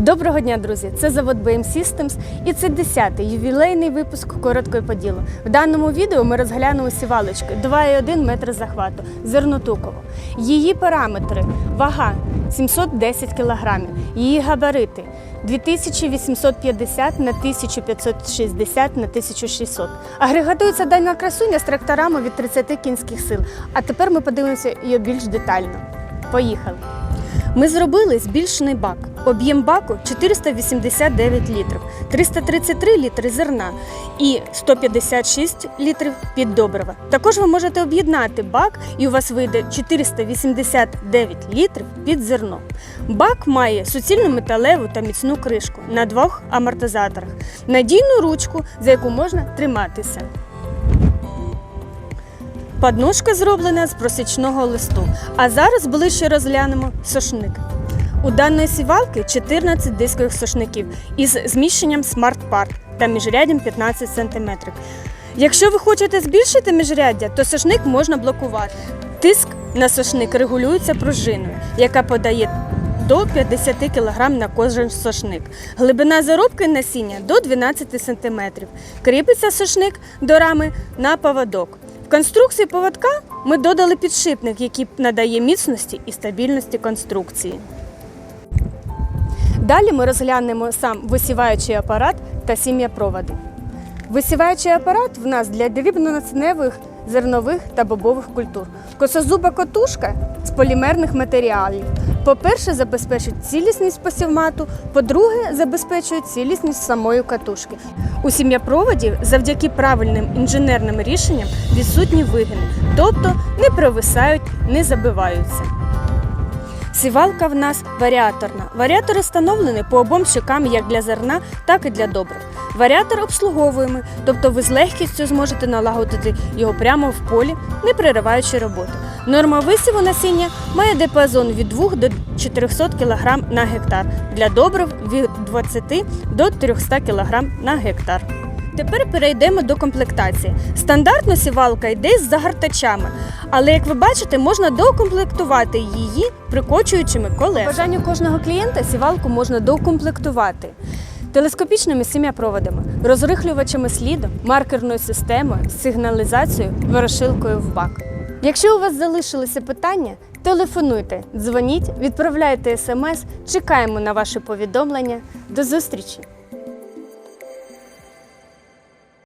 Доброго дня, друзі! Це завод BM Systems і це 10-й ювілейний випуск короткої поділу. В даному відео ми розглянемо сівалочки 2,1 метр захвату зернотукову. Її параметри вага 710 кг, її габарити 2850 на 1560 на 1600. Агрегатується дана красуня з тракторами від 30 кінських сил. А тепер ми подивимося її більш детально. Поїхали! Ми зробили збільшений бак. Об'єм баку 489 літрів, 333 літри зерна і 156 літрів під добрива. Також ви можете об'єднати бак і у вас вийде 489 літрів під зерно. Бак має суцільну металеву та міцну кришку на двох амортизаторах, надійну ручку, за яку можна триматися. Подножка зроблена з просічного листу. А зараз ближче розглянемо сошник. У даної сівалки 14 дискових сошників із зміщенням Smart Part та міжряддям 15 см. Якщо ви хочете збільшити міжряддя, то сошник можна блокувати. Тиск на сошник регулюється пружиною, яка подає до 50 кг на кожен сошник. Глибина заробки насіння до 12 см. Кріпиться сошник до рами на поводок. В конструкції поводка ми додали підшипник, який надає міцності і стабільності конструкції. Далі ми розглянемо сам висіваючий апарат та сім'япроводи. Висіваючий апарат в нас для дрібнонасінневих, зернових та бобових культур. Косозуба котушка з полімерних матеріалів. По-перше, забезпечують цілісність посівмату, по-друге, забезпечують цілісність самої катушки. У сім'япроводі завдяки правильним інженерним рішенням відсутні вигини, тобто не провисають, не забиваються. Сівалка в нас варіаторна. Варіатори встановлені по обом щокам як для зерна, так і для добрив. Варіатор обслуговуємо, тобто ви з легкістю зможете налагодити його прямо в полі, не перериваючи роботу. Норма висіву насіння має діапазон від 2 до 400 кг на гектар, для добрив від 20 до 300 кг на гектар. Тепер перейдемо до комплектації. Стандартно сівалка йде з загортачами, але як ви бачите, можна докомплектувати її прикочуючими колесами. По бажанню кожного клієнта сівалку можна докомплектувати. Телескопічними сім'япроводами, розрихлювачами сліду, маркерною системою, сигналізацією, ворошилкою в бак. Якщо у вас залишилися питання, телефонуйте, дзвоніть, відправляйте смс, чекаємо на ваші повідомлення. До зустрічі!